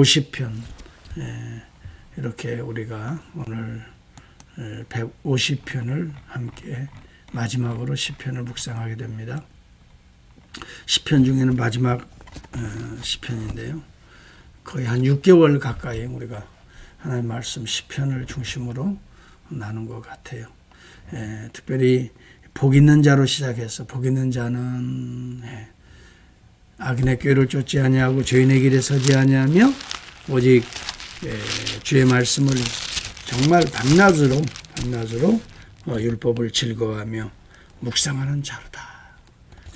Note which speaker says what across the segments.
Speaker 1: 50편 이렇게 우리가 오늘 150편을 함께 마지막으로 10편을 묵상하게 됩니다. 10편 중에는 마지막 어, 10편인데요. 거의 한 6개월 가까이 우리가 하나님 말씀 10편을 중심으로 나눈 것 같아요. 에, 특별히 복 있는 자로 시작해서 복 있는 자는 예, 악인의 꾀를 쫓지 아니하고 죄인의 길에 서지 아니하며 오직 예, 주의 말씀을 정말 밤낮으로 밤낮으로 어, 율법을 즐거워하며 묵상하는 자로다.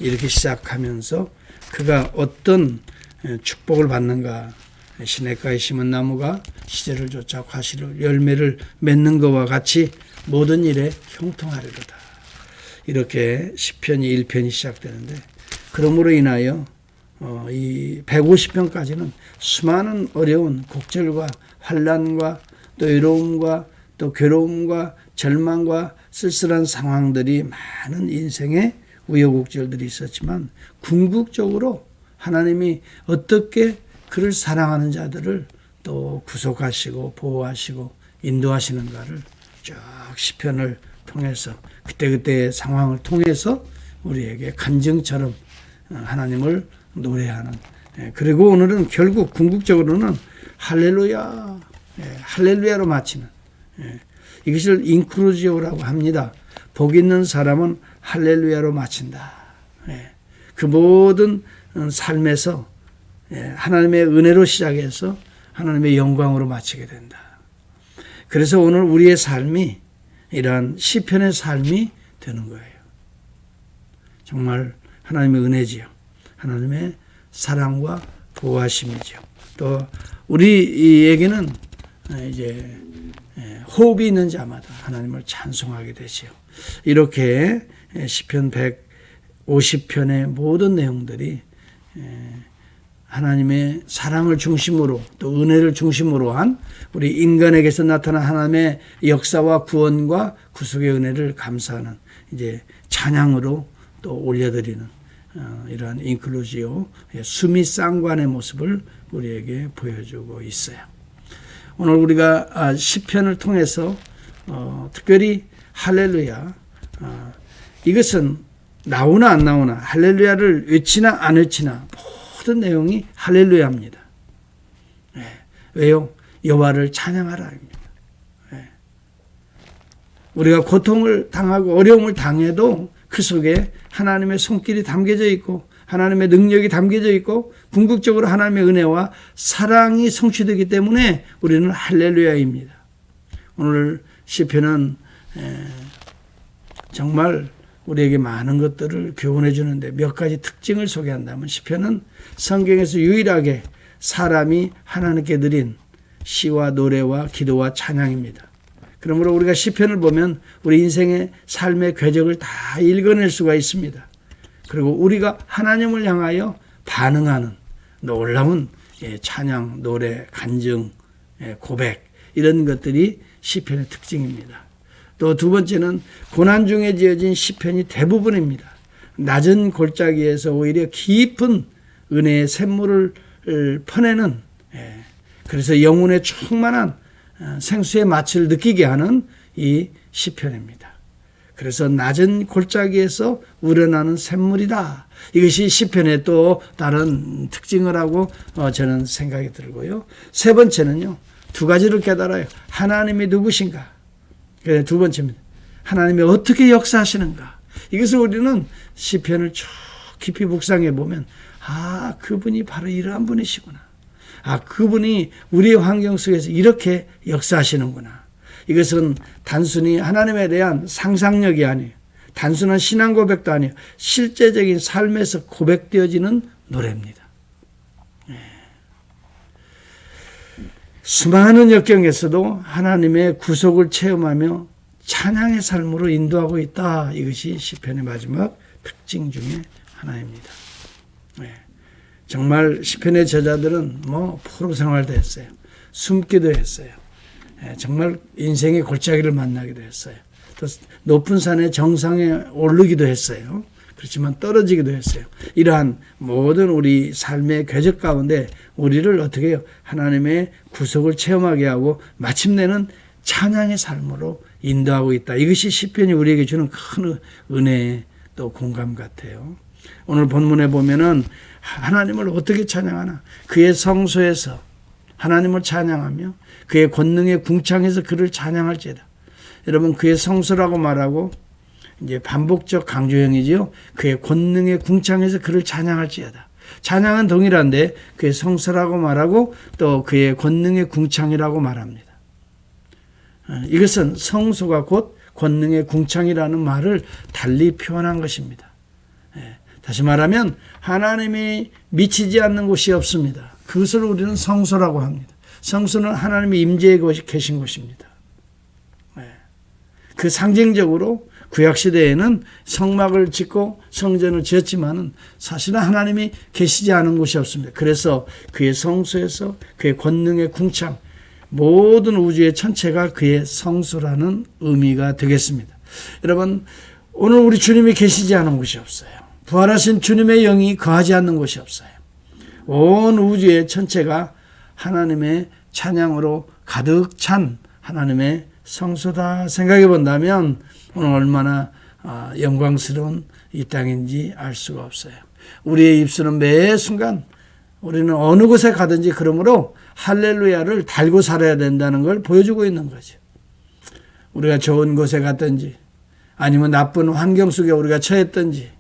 Speaker 1: 이렇게 시작하면서 그가 어떤 예, 축복을 받는가 시냇가에 심은 나무가 시절을 쫓아 과실을 열매를 맺는 것과 같이 모든 일에 형통하리로다. 이렇게 시편이 1편이 시작되는데 그러므로 인하여 어, 이 150편까지는 수많은 어려운 곡절과 환란과 또 외로움과 또 괴로움과 절망과 쓸쓸한 상황들이 많은 인생의 우여곡절들이 있었지만 궁극적으로 하나님이 어떻게 그를 사랑하는 자들을 또 구속하시고 보호하시고 인도하시는가를 쭉 시편을 통해서 그때그때의 상황을 통해서 우리에게 간증처럼 어, 하나님을 노래하는 예, 그리고 오늘은 결국 궁극적으로는 할렐루야 예, 할렐루야로 마치는 예, 이것을 인크루지오라고 합니다. 복 있는 사람은 할렐루야로 마친다. 그 모든 어, 삶에서 하나님의 은혜로 시작해서 하나님의 영광으로 마치게 된다. 그래서 오늘 우리의 삶이 이러한 시편의 삶이 되는 거예요. 정말 하나님의 은혜지요. 하나님의 사랑과 보호하심이죠. 또 우리에게는 이제 호흡이 있는 자마다 하나님을 찬송하게 되지요. 이렇게 시편 150편의 모든 내용들이 하나님의 사랑을 중심으로 또 은혜를 중심으로 한 우리 인간에게서 나타난 하나님의 역사와 구원과 구속의 은혜를 감사하는 이제 찬양으로 또 올려드리는 어, 이러한 인클루지오 수미 쌍관의 모습을 우리에게 보여주고 있어요. 오늘 우리가 아, 시편을 통해서 어, 특별히 할렐루야 어, 이것은 나오나 안 나오나 할렐루야를 외치나 안 외치나 모든 내용이 할렐루야입니다. 네. 왜요? 여호와를 찬양하라입니다. 네. 우리가 고통을 당하고 어려움을 당해도 그 속에 하나님의 손길이 담겨져 있고 하나님의 능력이 담겨져 있고 궁극적으로 하나님의 은혜와 사랑이 성취되기 때문에 우리는 할렐루야입니다. 오늘 시편은 정말 우리에게 많은 것들을 교훈해 주는데 몇 가지 특징을 소개한다면 시편은 성경에서 유일하게 사람이 하나님께 드린 시와 노래와 기도와 찬양입니다. 그러므로 우리가 시편을 보면 우리 인생의 삶의 궤적을 다 읽어낼 수가 있습니다. 그리고 우리가 하나님을 향하여 반응하는 놀라운 예, 찬양, 노래, 간증, 예, 고백 이런 것들이 시편의 특징입니다. 또 두 번째는 고난 중에 지어진 시편이 대부분입니다. 낮은 골짜기에서 오히려 깊은 은혜의 샘물을 퍼내는 예, 그래서 영혼의 충만한 어, 생수의 맛을 느끼게 하는 이 시편입니다. 그래서 낮은 골짜기에서 우러나는 샘물이다. 이것이 시편의 또 다른 특징을 하고 어, 저는 생각이 들고요. 세 번째는요. 두 가지를 깨달아요. 하나님이 누구신가? 두 번째입니다. 하나님이 어떻게 역사하시는가? 이것을 우리는 시편을 쭉 깊이 묵상해 보면 아 그분이 바로 이러한 분이시구나. 아 그분이 우리의 환경 속에서 이렇게 역사하시는구나. 이것은 단순히 하나님에 대한 상상력이 아니에요. 단순한 신앙 고백도 아니에요. 실제적인 삶에서 고백되어지는 노래입니다. 예. 수많은 역경에서도 하나님의 구속을 체험하며 찬양의 삶으로 인도하고 있다. 이것이 시편의 마지막 특징 중에 하나입니다. 네. 정말 시편의 저자들은 뭐 포로 생활도 했어요. 숨기도 했어요. 네. 정말 인생의 골짜기를 만나기도 했어요. 또 높은 산의 정상에 오르기도 했어요. 그렇지만 떨어지기도 했어요. 이러한 모든 우리 삶의 궤적 가운데 우리를 어떻게 해요? 하나님의 구속을 체험하게 하고 마침내는 찬양의 삶으로 인도하고 있다. 이것이 시편이 우리에게 주는 큰 은혜 또 공감 같아요. 오늘 본문에 보면은 하나님을 어떻게 찬양하나? 그의 성소에서 하나님을 찬양하며 그의 권능의 궁창에서 그를 찬양할지어다. 여러분 그의 성소라고 말하고 이제 반복적 강조형이지요. 그의 권능의 궁창에서 그를 찬양할지어다. 찬양은 동일한데 그의 성소라고 말하고 또 그의 권능의 궁창이라고 말합니다. 어, 이것은 성소가 곧 권능의 궁창이라는 말을 달리 표현한 것입니다. 예, 다시 말하면 하나님이 미치지 않는 곳이 없습니다. 그것을 우리는 성소라고 합니다. 성소는 하나님이 임재해 계신 곳입니다. 예, 그 상징적으로 구약 시대에는 성막을 짓고 성전을 지었지만은 사실은 하나님이 계시지 않은 곳이 없습니다. 그래서 그의 성소에서 그의 권능의 궁창 모든 우주의 천체가 그의 성소라는 의미가 되겠습니다. 여러분 오늘 우리 주님이 계시지 않은 곳이 없어요. 부활하신 주님의 영이 거하지 않는 곳이 없어요. 온 우주의 천체가 하나님의 찬양으로 가득 찬 하나님의 성소다 생각해 본다면 오늘 얼마나 아, 영광스러운 이 땅인지 알 수가 없어요. 우리의 입술은 매 순간 우리는 어느 곳에 가든지 그러므로 할렐루야를 달고 살아야 된다는 걸 보여주고 있는 거죠. 우리가 좋은 곳에 갔든지 아니면 나쁜 환경 속에 우리가 처했든지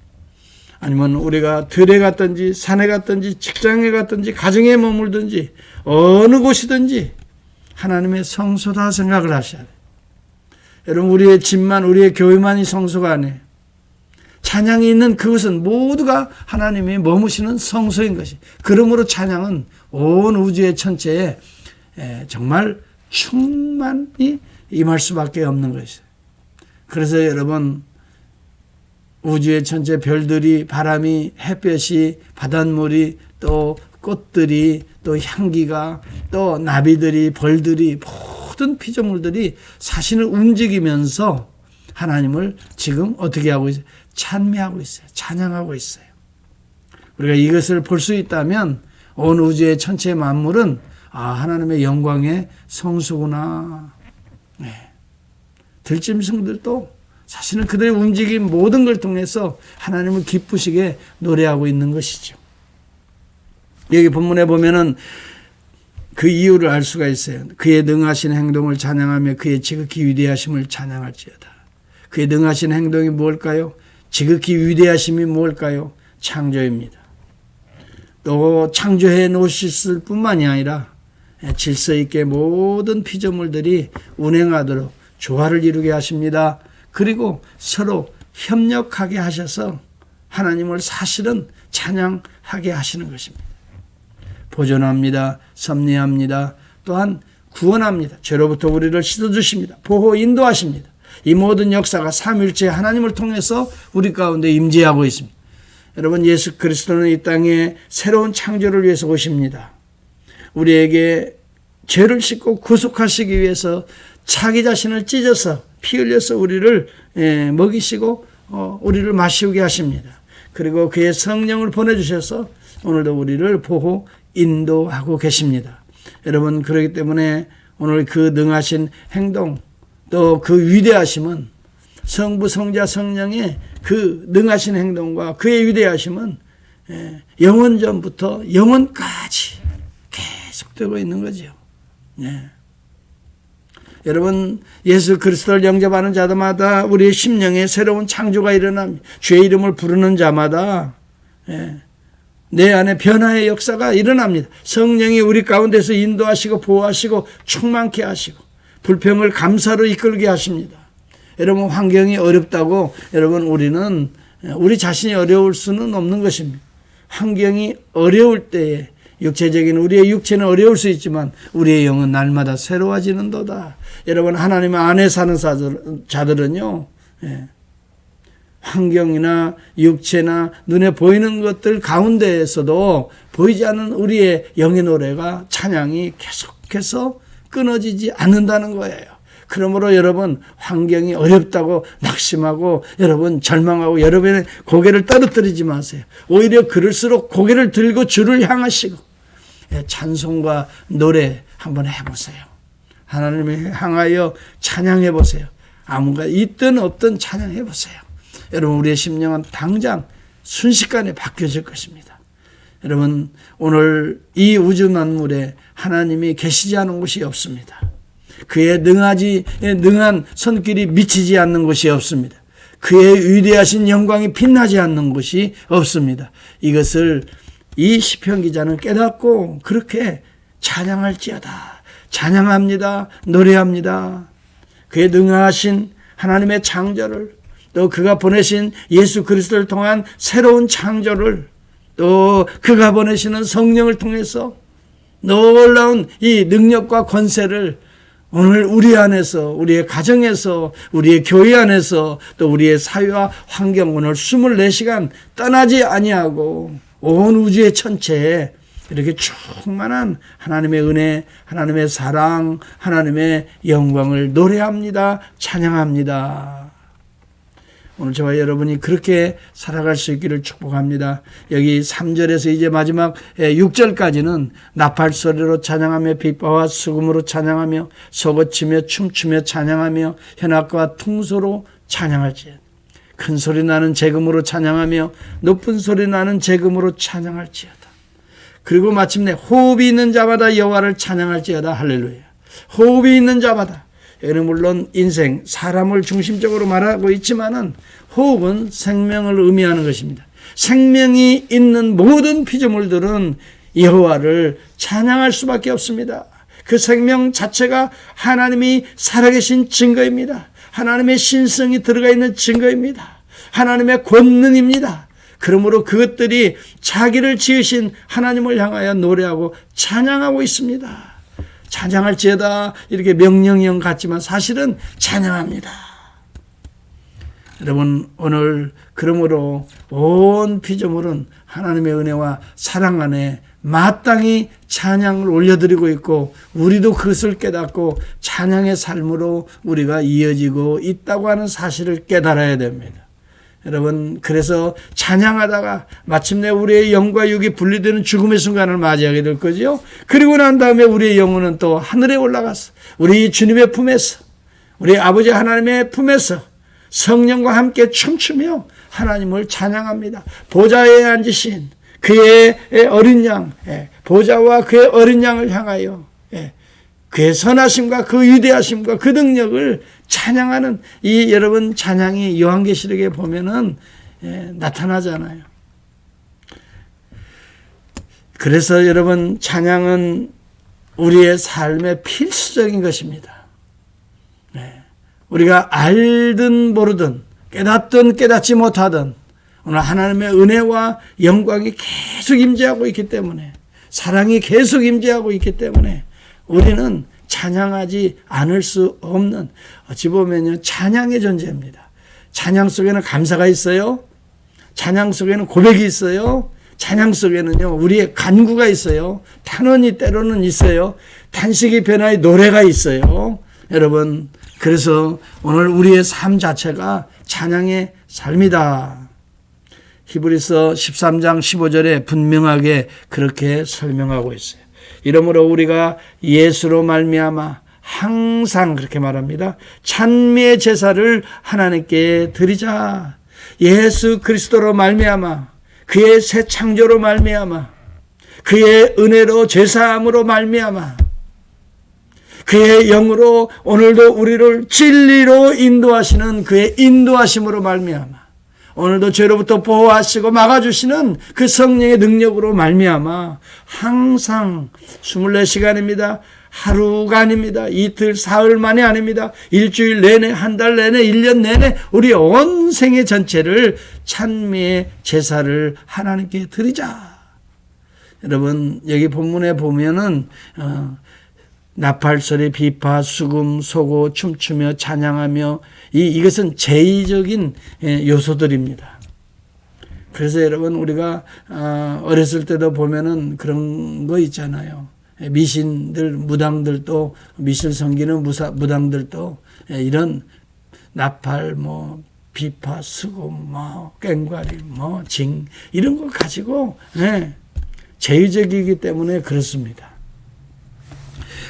Speaker 1: 아니면 우리가 들에 갔든지 산에 갔든지 직장에 갔든지 가정에 머물든지 어느 곳이든지 하나님의 성소다 생각을 하셔야 돼요. 여러분 우리의 집만 우리의 교회만이 성소가 아니에요. 찬양이 있는 그것은 모두가 하나님이 머무시는 성소인 것이. 그러므로 찬양은 온 우주의 천체에 정말 충만히 임할 수밖에 없는 것이에요. 그래서 여러분 우주의 천체 별들이 바람이 햇볕이 바닷물이 또 꽃들이 또 향기가 또 나비들이 벌들이 모든 피조물들이 사실을 움직이면서 하나님을 지금 어떻게 하고 있어요? 찬미하고 있어요. 찬양하고 있어요. 우리가 이것을 볼 수 있다면 온 우주의 천체 만물은 아 하나님의 영광의 성수구나. 네. 들짐승들도 사실은 그들의 움직임 모든 걸 통해서 하나님을 기쁘시게 노래하고 있는 것이죠. 여기 본문에 보면은 그 이유를 알 수가 있어요. 그의 능하신 행동을 찬양하며 그의 지극히 위대하심을 찬양할지어다. 그의 능하신 행동이 무엇일까요? 지극히 위대하심이 무엇일까요? 창조입니다. 또 창조해 놓으셨을 뿐만이 아니라 질서 있게 모든 피조물들이 운행하도록 조화를 이루게 하십니다. 그리고 서로 협력하게 하셔서 하나님을 사실은 찬양하게 하시는 것입니다. 보존합니다. 섭리합니다. 또한 구원합니다. 죄로부터 우리를 씻어주십니다. 보호, 인도하십니다. 이 모든 역사가 삼일째 하나님을 통해서 우리 가운데 임재하고 있습니다. 여러분 예수 그리스도는 이 땅에 새로운 창조를 위해서 오십니다. 우리에게 죄를 씻고 구속하시기 위해서 자기 자신을 찢어서 피 흘려서 우리를 예, 먹이시고 어, 우리를 마시우게 하십니다. 그리고 그의 성령을 보내주셔서 오늘도 우리를 보호 인도하고 계십니다. 여러분 그렇기 때문에 오늘 그 능하신 행동 또 그 위대하심은 성부 성자 성령의 그 능하신 행동과 그의 위대하심은 예, 영원 전부터 영원까지 계속되고 있는 거죠. 예. 여러분 예수 그리스도를 영접하는 자마다 우리의 심령에 새로운 창조가 일어납니다. 주의 이름을 부르는 자마다 예. 내 안에 변화의 역사가 일어납니다. 성령이 우리 가운데서 인도하시고 보호하시고 충만케 하시고 불평을 감사로 이끌게 하십니다. 여러분 환경이 어렵다고 여러분 우리는 우리 자신이 어려울 수는 없는 것입니다. 환경이 어려울 때에 육체적인 우리의 육체는 어려울 수 있지만 우리의 영은 날마다 새로워지는도다. 여러분 하나님 안에 사는 자들은요. 예. 환경이나 육체나 눈에 보이는 것들 가운데에서도 보이지 않는 우리의 영의 노래가 찬양이 계속해서 끊어지지 않는다는 거예요. 그러므로 여러분 환경이 어렵다고 낙심하고 여러분 절망하고 여러분의 고개를 떨어뜨리지 마세요. 오히려 그럴수록 고개를 들고 주를 향하시고 예, 찬송과 노래 한번 해보세요. 하나님을 향하여 찬양해 보세요. 아무가 있든 없든 찬양해 보세요. 여러분 우리의 심령은 당장 순식간에 바뀌어질 것입니다. 여러분 오늘 이 우주 만물에 하나님이 계시지 않은 곳이 없습니다. 그의 능하지 능한 손길이 미치지 않는 곳이 없습니다. 그의 위대하신 영광이 빛나지 않는 곳이 없습니다. 이것을 이 시편 기자는 깨닫고 그렇게 찬양할지어다. 찬양합니다. 노래합니다. 그의 능하신 하나님의 창조를 또 그가 보내신 예수 그리스도를 통한 새로운 창조를 또 그가 보내시는 성령을 통해서 놀라운 이 능력과 권세를 오늘 우리 안에서 우리의 가정에서 우리의 교회 안에서 또 우리의 사회와 환경 오늘 24시간 떠나지 아니하고 온 우주의 천체에 이렇게 충만한 하나님의 은혜, 하나님의 사랑, 하나님의 영광을 노래합니다. 찬양합니다. 오늘 저와 여러분이 그렇게 살아갈 수 있기를 축복합니다. 여기 3절에서 이제 마지막 6절까지는 나팔 소리로 찬양하며 빛바와 수금으로 찬양하며 소고치며 춤추며 찬양하며 현악과 퉁소로 찬양할지 큰 소리 나는 재금으로 찬양하며 높은 소리 나는 재금으로 찬양할지어다. 그리고 마침내 호흡이 있는 자마다 여호와를 찬양할지어다 할렐루야. 호흡이 있는 자마다 여러분 물론 인생 사람을 중심적으로 말하고 있지만은 호흡은 생명을 의미하는 것입니다. 생명이 있는 모든 피조물들은 여호와를 찬양할 수밖에 없습니다. 그 생명 자체가 하나님이 살아계신 증거입니다. 하나님의 신성이 들어가 있는 증거입니다. 하나님의 권능입니다. 그러므로 그것들이 자기를 지으신 하나님을 향하여 노래하고 찬양하고 있습니다. 찬양할지어다 이렇게 명령형 같지만 사실은 찬양합니다. 여러분 오늘 그러므로 온 피조물은 하나님의 은혜와 사랑 안에 마땅히 찬양을 올려드리고 있고 우리도 그것을 깨닫고 찬양의 삶으로 우리가 이어지고 있다고 하는 사실을 깨달아야 됩니다. 여러분 그래서 찬양하다가 마침내 우리의 영과 육이 분리되는 죽음의 순간을 맞이하게 될 거죠. 그리고 난 다음에 우리의 영혼은 또 하늘에 올라갔어. 우리 주님의 품에서 우리 아버지 하나님의 품에서 성령과 함께 춤추며 하나님을 찬양합니다. 보좌에 앉으신 그의 어린 양, 예, 보좌와 그의 어린 양을 향하여 예, 그의 선하심과 그 위대하심과 그 능력을 찬양하는 이 여러분 찬양이 요한계시록에 보면은 예, 나타나잖아요. 그래서 여러분 찬양은 우리의 삶의 필수적인 것입니다. 네. 우리가 알든 모르든 깨닫든 깨닫지 못하든 오늘 하나님의 은혜와 영광이 계속 임재하고 있기 때문에 사랑이 계속 임재하고 있기 때문에 우리는 찬양하지 않을 수 없는 어찌 보면요 찬양의 존재입니다. 찬양 속에는 감사가 있어요. 찬양 속에는 고백이 있어요. 찬양 속에는요 우리의 간구가 있어요. 탄원이 때로는 있어요. 탄식이 변화의 노래가 있어요. 여러분 그래서 오늘 우리의 삶 자체가 찬양의 삶이다. 히브리서 13장 15절에 분명하게 그렇게 설명하고 있어요. 이러므로 우리가 예수로 말미암아 항상 그렇게 말합니다. 찬미의 제사를 하나님께 드리자. 예수 그리스도로 말미암아 그의 새 창조로 말미암아 그의 은혜로 제사함으로 말미암아 그의 영으로 오늘도 우리를 진리로 인도하시는 그의 인도하심으로 말미암아 오늘도 죄로부터 보호하시고 막아주시는 그 성령의 능력으로 말미암아 항상 24시간입니다. 하루가 아닙니다. 이틀, 사흘 만이 아닙니다. 일주일 내내, 한 달 내내, 1년 내내 우리 온 생애 전체를 찬미의 제사를 하나님께 드리자. 여러분, 여기 본문에 보면은, 어, 나팔소리, 비파, 수금, 소고, 춤추며 찬양하며 이 이것은 제의적인 예, 요소들입니다. 그래서 여러분 우리가 어, 어렸을 때도 보면은 그런 거 있잖아요. 미신들 무당들도 미실 섬기는 무사, 무당들도 이런 나팔 뭐 비파 수고 뭐 꽹과리 뭐 징 이런 거 가지고 예, 제의적이기 때문에 그렇습니다.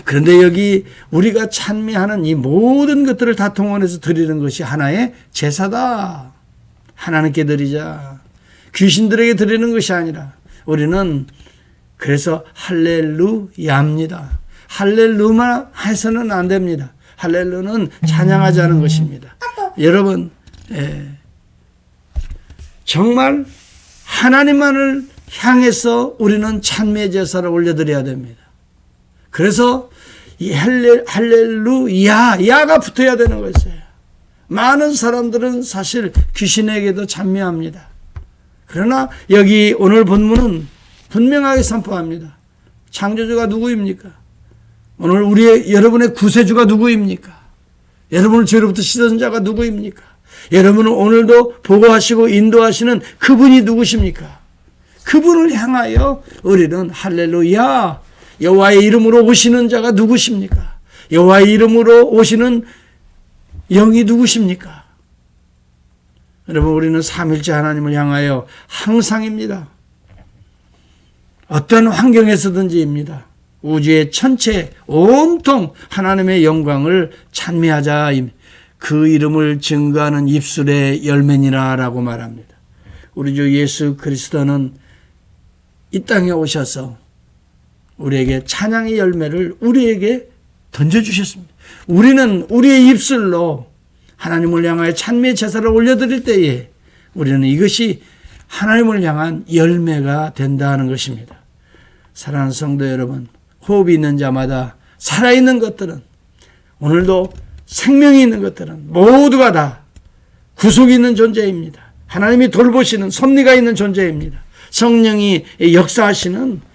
Speaker 1: 그런데 여기 우리가 찬미하는 이 모든 것들을 다 동원해서 드리는 것이 하나의 제사다. 하나님께 드리자. 귀신들에게 드리는 것이 아니라 우리는 그래서 할렐루야입니다. 할렐루만 해서는 안 됩니다. 할렐루는 찬양하자는 것입니다. 여러분, 예, 정말 하나님만을 향해서 우리는 찬미의 제사를 올려드려야 됩니다. 그래서 이 할렐, 할렐루야, 야가 붙어야 되는 것이에요. 많은 사람들은 사실 귀신에게도 찬미합니다. 그러나 여기 오늘 본문은 분명하게 선포합니다. 창조주가 누구입니까? 오늘 우리의 여러분의 구세주가 누구입니까? 여러분을 죄로부터 씻은 자가 누구입니까? 여러분은 오늘도 보고하시고 인도하시는 그분이 누구십니까? 그분을 향하여 우리는 할렐루야 여호와의 이름으로 오시는 자가 누구십니까? 여호와의 이름으로 오시는 영이 누구십니까? 여러분 우리는 삼일째 하나님을 향하여 항상입니다. 어떤 환경에서든지입니다. 우주의 전체 온통 하나님의 영광을 찬미하자. 그 이름을 증거하는 입술의 열매니라라고 말합니다. 우리 주 예수 그리스도는 이 땅에 오셔서 우리에게 찬양의 열매를 우리에게 던져주셨습니다. 우리는 우리의 입술로 하나님을 향하여 찬미의 제사를 올려드릴 때에 우리는 이것이 하나님을 향한 열매가 된다는 것입니다. 사랑하는 성도 여러분, 호흡이 있는 자마다 살아있는 것들은 오늘도 생명이 있는 것들은 모두가 다 구속이 있는 존재입니다. 하나님이 돌보시는 섭리가 있는 존재입니다. 성령이 역사하시는 예,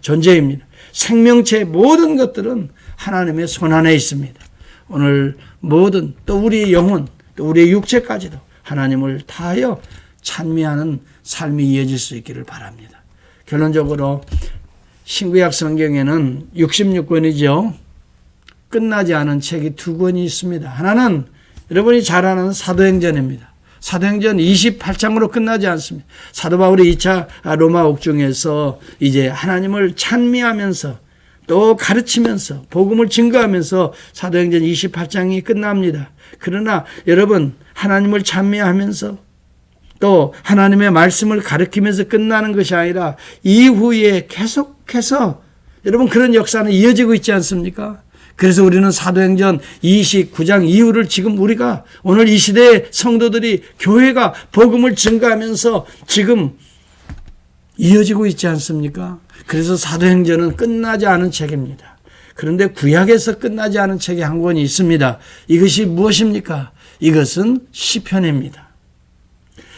Speaker 1: 존재입니다. 생명체의 모든 것들은 하나님의 손 안에 있습니다. 오늘 모든 또 우리의 영혼, 또 우리의 육체까지도 하나님을 다하여 찬미하는 삶이 이어질 수 있기를 바랍니다. 결론적으로 신구약 성경에는 66권이죠. 끝나지 않은 책이 두 권이 있습니다. 하나는 여러분이 잘 아는 사도행전입니다. 사도행전 28장으로 끝나지 않습니다. 사도 바울이 2차 로마 옥중에서 이제 하나님을 찬미하면서 또 가르치면서 복음을 증거하면서 사도행전 28장이 끝납니다. 그러나 여러분 하나님을 찬미하면서 또 하나님의 말씀을 가르치면서 끝나는 것이 아니라 이후에 계속해서 여러분 그런 역사는 이어지고 있지 않습니까? 그래서 우리는 사도행전 29장 이후를 지금 우리가 오늘 이 시대의 성도들이 교회가 복음을 증가하면서 지금 이어지고 있지 않습니까? 그래서 사도행전은 끝나지 않은 책입니다. 그런데 구약에서 끝나지 않은 책이 한 권이 있습니다. 이것이 무엇입니까? 이것은 시편입니다.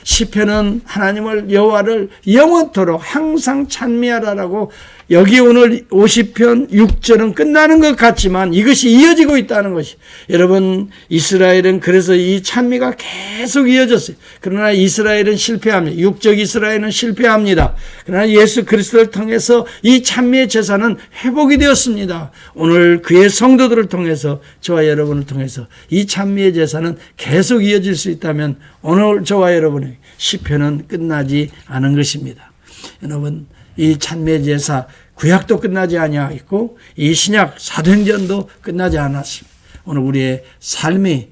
Speaker 1: 시편은 하나님을 여호와를 영원토록 항상 찬미하라라고 여기 오늘 50편 6절은 끝나는 것 같지만 이것이 이어지고 있다는 것이 여러분 이스라엘은 그래서 이 찬미가 계속 이어졌어요. 그러나 이스라엘은 실패합니다. 육적 이스라엘은 실패합니다. 그러나 예수 그리스도를 통해서 이 찬미의 제사는 회복이 되었습니다. 오늘 그의 성도들을 통해서 저와 여러분을 통해서 이 찬미의 제사는 계속 이어질 수 있다면 오늘 저와 여러분의 시편은 끝나지 않은 것입니다. 여러분 이 찬미의 제사 구약도 끝나지 아니하였고 이 신약 사도행전도 끝나지 않았습니다. 오늘 우리의 삶이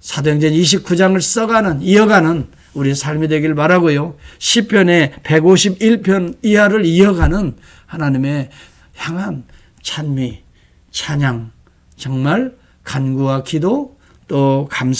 Speaker 1: 사도행전 29장을 써가는 이어가는 우리의 삶이 되길 바라고요. 시편의 151편 이하를 이어가는 하나님의 향한 찬미, 찬양, 정말 간구와 기도 또 감사